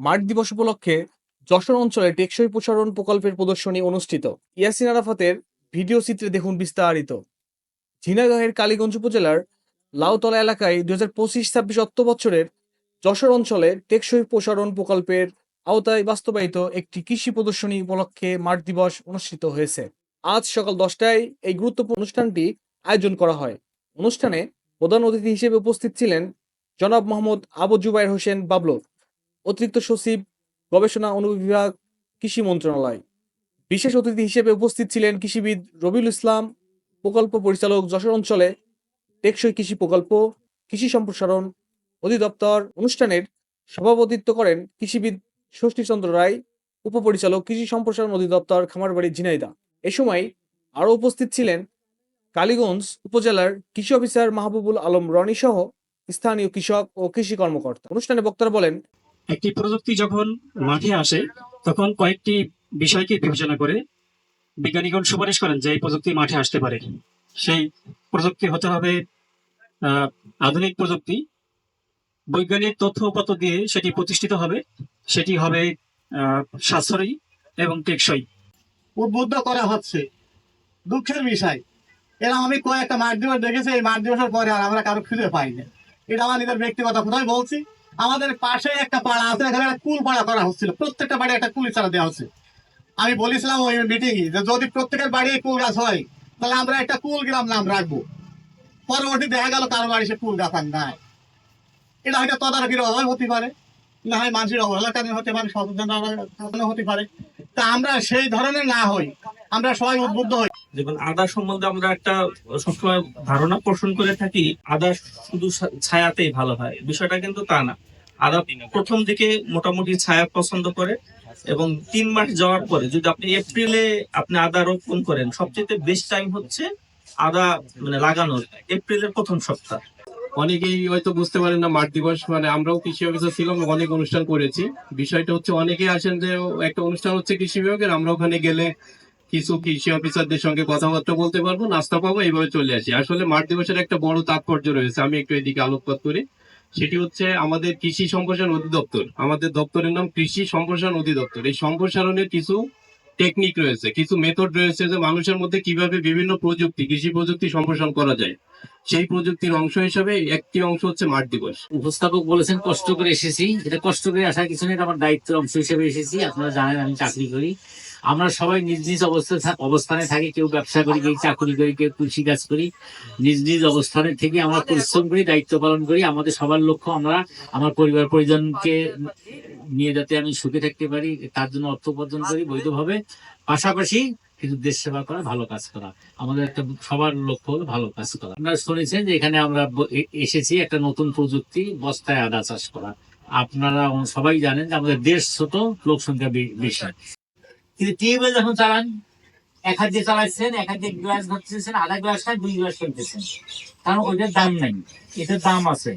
মাঠ দিবস উপলক্ষে যশোর অঞ্চলে টেকসই প্রসারণ প্রকল্পের প্রদর্শনী অনুষ্ঠিত। ইয়াসিন আরাফাতের ভিডিও চিত্রে দেখুন বিস্তারিত। ঝিনাগাহের কালীগঞ্জ উপজেলার লাউতলা এলাকায় দু হাজার পঁচিশ ছাব্বিশ অর্থ বছরের যশোর অঞ্চলে টেকসই প্রসারণ প্রকল্পের আওতায় বাস্তবায়িত একটি কৃষি প্রদর্শনী উপলক্ষে মাঠ দিবস অনুষ্ঠিত হয়েছে। আজ সকাল দশটায় এই গুরুত্বপূর্ণ অনুষ্ঠানটি আয়োজন করা হয়। অনুষ্ঠানে প্রধান অতিথি হিসেবে উপস্থিত ছিলেন জনাব মোহাম্মদ আবু জুবাইর হোসেন বাবলু। অতিরিক্ত সচিব, গবেষণা অনুবিভাগ, কৃষি মন্ত্রণালয়। বিশেষ অতিথি হিসেবে উপস্থিত ছিলেন কৃষিবিদ রবিউল ইসলাম, প্রকল্প পরিচালক যশোর অঞ্চলে টেকসই কৃষি প্রকল্প, কৃষি সম্প্রসারণ অধিদপ্তর অনুষ্ঠানের সভাপতিত্ব করেন কৃষিবিদ ষষ্ঠীচন্দ্র রায়, উপপরিচালক কৃষি সম্প্রসারণ অধিদপ্তর খামারবাড়ি ঝিনাইদা। এ সময় আরও উপস্থিত ছিলেন কালীগঞ্জ উপজেলার কৃষি অফিসার মাহবুবুল আলম রনি সহ স্থানীয় কৃষক ও কৃষি কর্মকর্তা। অনুষ্ঠানে বক্তারা বলেন একটি প্রযুক্তি যখন মাঠে আসে, তখন কয়েকটি বিষয়কে বিবেচনা করে বিজ্ঞানীগণ সুপারিশ করেন যে এই প্রযুক্তি মাঠে আসতে পারে। সেই প্রযুক্তি হতে হবে আধুনিক প্রযুক্তি। বৈজ্ঞানিক তথ্য উপাত্ত দিয়ে সেটি প্রতিষ্ঠিত হবে। সেটি হবে সাশ্রয়ী এবং টেকসই। উদ্বুদ্ধ করা হচ্ছে। দুঃখের বিষয়, এরা আমি কয়েকটা মাঠ দিবস দেখেছি, এই মাঠ দিবসের পরে আর আমরা কারও খুঁজে পাইনি। এটা আমার নিজের ব্যক্তিগত কোথায় বলছি। আমাদের পাশে একটা পাড়া আছে, এখানে একটা কুল পাড়া করা হচ্ছিল। প্রত্যেকটা বাড়ি একটা কুল চারা দেওয়া হচ্ছে। আমি বলেছিলাম ওই মিটিংয়ে যে যদি প্রত্যেকের বাড়ি কুল গাছ হয়, তাহলে আমরা একটা কুল গ্রাম নাম রাখব। পরবর্তী দেখা গেল কারও বাড়ি সে কুল গাছ আর নাই। এটা হয়তো তদারকির অভাব হতে পারে। না হয় মানুষের অবহেলার হতে পারে সচেতন হতে পারে। তা আমরা সেই ধরনের না হই। আমরা সবাই উদ্বুদ্ধ হই। যেমন আদা সম্বন্ধে আমরা একটা সবসময় ধারণা পোষণ করে থাকি, আদা শুধু ছায়াতেই ভালো হয়। বিষয়টা কিন্তু তা না। আদা প্রথম দিকে মোটামুটি ছায়া পছন্দ করে এবং তিন মাস যাওয়ার পরে যদি আপনি এপ্রিলে আপনি আদা রোপণ করেন, সবচেয়ে বেস্ট টাইম হচ্ছে আদা মানে লাগানোর, এপ্রিলের প্রথম সপ্তাহ। অনেকেই হয়তো বুঝতে পারেন না মাঠ দিবস মানে আমরাও কৃষি অফিসার ছিলাম, অনেক অনুষ্ঠান করেছি। বিষয়টা হচ্ছে অনেকেই আসেন যে একটা অনুষ্ঠান হচ্ছে কৃষি বিভাগের, আমরা ওখানে গেলে কিছু কৃষি অফিসারদের সঙ্গে কথাবার্তা বলতে পারব, নাস্তা পাবো, এইভাবে চলে আসি। আসলে মাঠ দিবসের একটা বড় তাৎপর্য রয়েছে, আমি একটু এদিকে আলোকপাত করি। সেটি হচ্ছে আমাদের কৃষি সম্প্রসারণ অধিদপ্তর। আমাদের দপ্তরের নাম কৃষি সম্প্রসারণ অধিদপ্তর। এই সম্প্রসারণের কিছু টেকনিক রয়েছে, কিছু মেথড রয়েছে যে মানুষের মধ্যে কীভাবে বিভিন্ন প্রযুক্তি, কৃষি প্রযুক্তি সম্প্রসারণ করা যায়। সেই প্রযুক্তির অংশ হিসেবে একটি অংশ হচ্ছে মাঠ দিবস। উপস্থাপক বলেছেন, কষ্ট করে এসেছি। এটা কষ্ট করে আসার কিছু নেই আমার দায়িত্বের অংশ হিসেবে এসেছি। আপনারা জানেন আমি চাকরি করি। আমরা সবাই নিজ নিজ অবস্থায় থা- অবস্থানে থাকি। কেউ ব্যবসা করি, কেউ চাকরি করি, কেউ কৃষি কাজ করি। নিজ নিজ অবস্থানে থেকে আমরা পরিশ্রম করি, দায়িত্ব পালন করি। আমাদের সবার লক্ষ্য আমরা, আমার পরিবার, পরিজনকে নিয়ে যাতে আমি সুখে থাকতে পারি, তার জন্য অর্থ উপার্জন করি, বৈধভাবে। পাশাপাশি কিন্তু দেশ সেবা করা, ভালো কাজ করা। আমাদের একটা সবার লক্ষ্য হলো ভালো কাজ করা। আপনারা শুনেছেন যে এখানে আমরা এসেছি একটা নতুন প্রযুক্তি, বস্তায় আদা চাষ করা। আপনারা সবাই জানেন যে আমাদের দেশ ছোট, লোক সংখ্যা বেশি। কিন্তু টিউবওয়েল যখন চালান, এক হাত দিয়ে চালাচ্ছেন, এক হাত দিয়ে গ্লাস ধরতেছেন আধা গ্লাস খায় দুই গ্লাস ফেলতেছেন। কারণ ওইটার দাম নাই, এটার দাম আছে।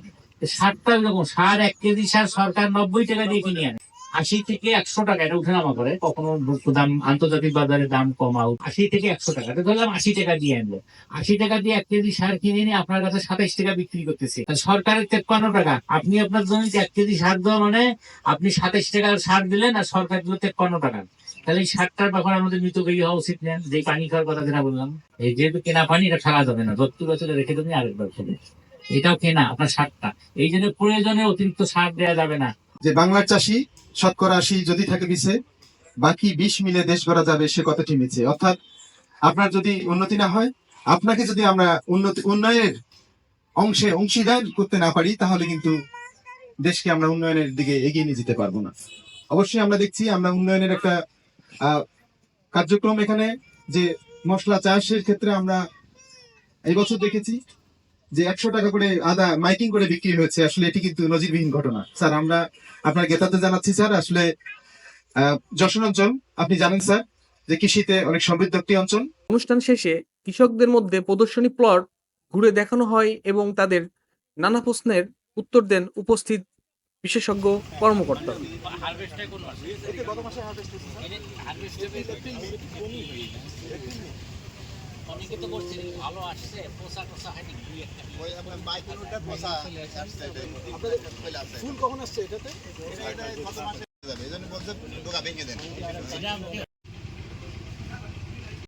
সারটা যখন সার এক কেজি সার সরকার নব্বই টাকা দিয়ে কিনে আনে। আশি থেকে একশো টাকা, এটা উঠানামা করে। কখনো দাম, আন্তর্জাতিক বাজারে দাম কমাও আশি থেকে একশো টাকা ধরলাম আশি টাকা দিয়ে আনলো। আশি টাকা দিয়ে এক কেজি সার কিনে নিয়ে আপনার কাছে সাতাইশ টাকা বিক্রি করতেছে। সরকারের তেপ্পান্ন টাকা, আপনি আপনার জমিতে এক কেজি সার দেওয়া মানে আপনি সাতাইশ টাকার সার দিলেন আর সরকার দিল তেপ্পান্ন টাকা। তাহলে এই সারটার ব্যাপারে আমাদের মৃতকরী হওয়া উচিত নেন যে পানি খাওয়ার কথা যেটা বললাম, এই যেহেতু কেনা পানি, এটা ফেলা যাবে না। দত্তু বছরে রেখে দেবেন, আরেকবার ফেলে। এটাও কেনা আপনার সারটা এই জন্য প্রয়োজনে অতিরিক্ত সার দেওয়া যাবে না। যে বাংলার চাষি, শতকরা আশি যদি থাকে বিছে, বাকি বিশ মিলে দেশ গড়া যাবে সে কথাটি মিছে। অর্থাৎ আপনার যদি উন্নতি না হয়, আপনাকে যদি আমরা উন্নতি, উন্নয়নের অংশে অংশীদার করতে না পারি, তাহলে কিন্তু দেশকে আমরা উন্নয়নের দিকে এগিয়ে নিয়ে যেতে পারব না। অবশ্যই আমরা দেখছি, আমরা উন্নয়নের একটা কার্যক্রম এখানে, যে মশলা চাষের ক্ষেত্রে আমরা এই বছর দেখেছি যে একশো টাকা করে আদা মাইকিং করে বিক্রি হয়েছে, আসলে এটি কিন্তু নজিরবিহীন ঘটনা। স্যার, আমরা আপনার জ্ঞাতাতে জানাচ্ছি, স্যার, আসলে যশোর অঞ্চল, আপনি জানেন, স্যার, যে কৃষিতে অনেক সমৃদ্ধ একটি অঞ্চল। অনুষ্ঠান শেষে কৃষকদের মধ্যে প্রদর্শনী প্লট ঘুরে দেখানো হয় এবং তাদের নানা প্রশ্নের উত্তর দেন উপস্থিত বিশেষজ্ঞ কর্মকর্তা। অনেকে তো করছে ভালো আসছে পোষা টোষা হয়নি দুই একটা ফুল কখন আসছে এটাতে? যাবে এই জন্য বলছে বোকা ভেঙে দেন।